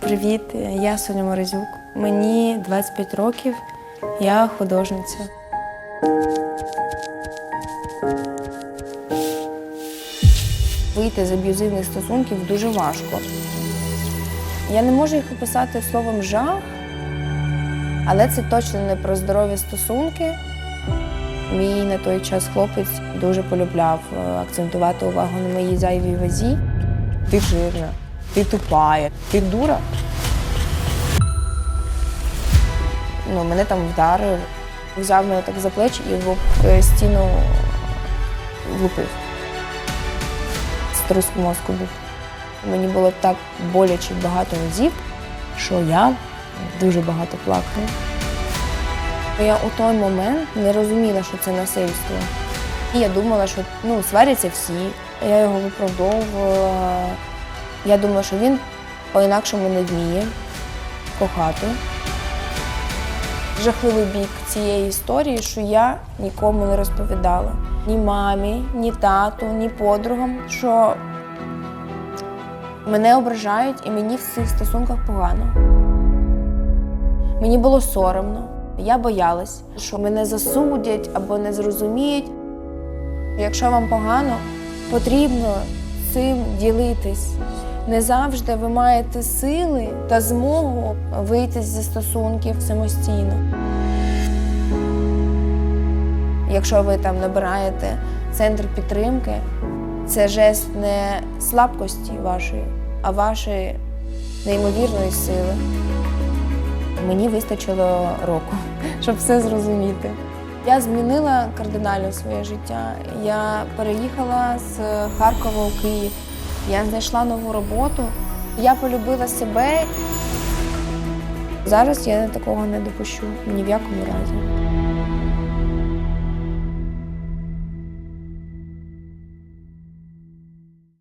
Привіт, я Соня Морозюк. Мені 25 років, я художниця. Вийти з аб'юзивних стосунків дуже важко. Я не можу їх описати словом жах, але це точно не про здорові стосунки. Мій на той час хлопець дуже полюбляв е, акцентувати увагу на моїй зайвій вазі. Ти жирна, ти тупая, ти дура. Ну, мене там вдарив, взяв мене так за плечі і в е, стіну влупив. Струс мозку був. Мені було так боляче багато разів, що я дуже багато плакала. Я у той момент не розуміла, що це насильство. І я думала, що ну, сваряться всі. Я його виправдовувала. Я думала, що він по-інакшому не вміє кохати. Жахливий бік цієї історії, що я нікому не розповідала. Ні мамі, ні тату, ні подругам, що мене ображають і мені в цих стосунках погано. Мені було соромно. Я боялась, що мене засудять або не зрозуміють. Якщо вам погано, потрібно цим ділитись. Не завжди ви маєте сили та змогу вийти зі стосунків самостійно. Якщо ви там набираєте центр підтримки, це жест не слабкості вашої, а вашої неймовірної сили. Мені вистачило року, щоб все зрозуміти. Я змінила кардинально своє життя. Я переїхала з Харкова у Київ. Я знайшла нову роботу. Я полюбила себе. Зараз я такого не допущу ні в якому разі.